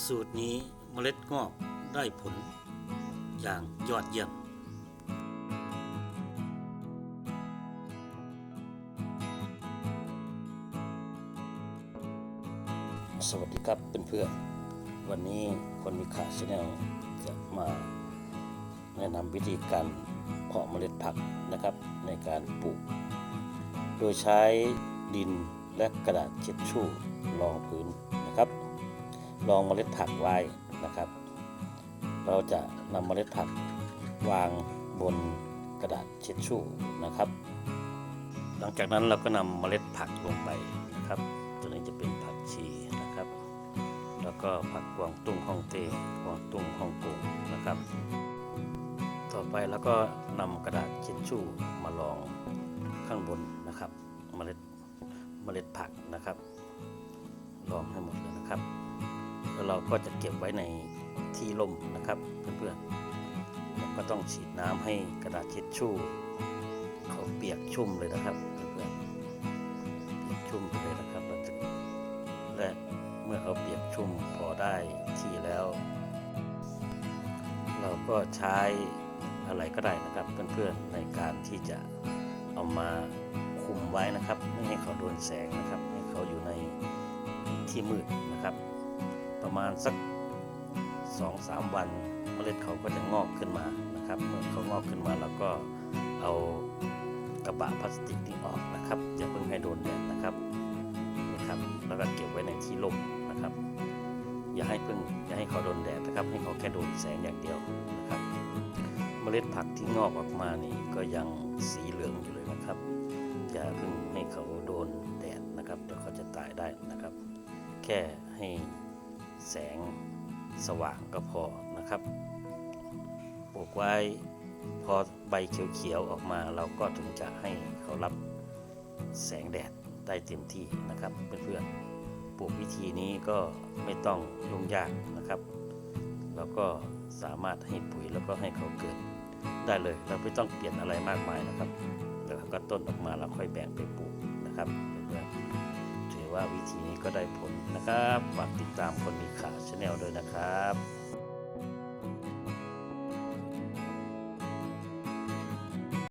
สูตรนี้เมล็ดงอกได้ผลอย่างยอดเยี่ยมสวัสดีครับเพื่อนๆวันนี้คนมีขาชาแนลจะมาแนะนำวิธีการเพาะเมล็ดผักนะครับในการปลูก โดยใช้ดินและกระดาษเช็ดชู่รองพื้นนะครับ รองเมล็ดผักไว้นะครับ เราจะนำเมล็ดผักวางบนกระดาษเช็ดชู่นะครับ หลังจากนั้นเราก็นำเมล็ดผักลงไปนะครับ ตัวนี้จะเป็นผักชีนะครับ แล้วก็ผักกวางตุ้งฮ่องเต้กวางตุ้งฮ่องกงนะครับ ต่อไปแล้วก็นำกระดาษเช็ดชู่มารองข้างบนนะครับ เมล็ดเมล็ดผักนะครับรองให้หมดเลยนะครับ แล้วเราก็จะเก็บไว้ในที่ร่มนะครับเพื่อนๆแล้วก็ต้องฉีดน้ำให้กระดาษเช็ดชู่เขาเปียกชุ่มเลยนะครับเพื่อนๆเปียกชุ่มไปเลยนะครับเราจะและเมื่อเขาเปียกชุ่มพอได้ที่แล้ว เราก็ใช้อะไรก็ได้นะครับเพื่อนๆในการที่จะเอามาคุมไว้นะครับ ไม่ให้เขาโดนแสงนะครับ ให้เขาอยู่ในที่มืดนะครับ ประมาณสักสองสามวันเมล็ดเขาก็จะงอกขึ้นมานะครับ เมื่อเขางอกขึ้นมาเราก็เอากระบะพลาสติกนี้ออกนะครับอย่าเพิ่งให้โดนแดดนะครับนี่ครับแล้วก็เก็บไว้ในที่ร่มนะครับ อย่าให้เพิ่งอย่าให้เขาโดนแดดนะครับ ให้เขาแค่โดนแสงอย่างเดียวนะครับ เมล็ดผักที่งอกออกมานี่ก็ยังสีเหลืองอยู่เลยนะครับ อย่าเพิ่งให้เขาโดนแดดนะครับเดี๋ยวเขาจะตายได้นะครับ แค่ให้ แสงสว่างก็พอนะครับ ปลูกไว้พอใบเขียวๆออกมาเราก็ถึงจะให้เขารับแสงแดดได้เต็มที่นะครับเพื่อนๆปลูกวิธีนี้ก็ไม่ต้องยุ่งยากนะครับ แล้วก็สามารถให้ปุ๋ยแล้วก็ให้เขาเกิดได้เลย เราไม่ต้องเปลี่ยนอะไรมากมายนะครับแล้วก็ต้นออกมาเราค่อยแบ่งไปปลูกนะครับเพื่อนๆ ว่าวิธีนี้ก็ได้ผลนะครับ ฝากติดตามคนมีขาชาแนลด้วยนะครับ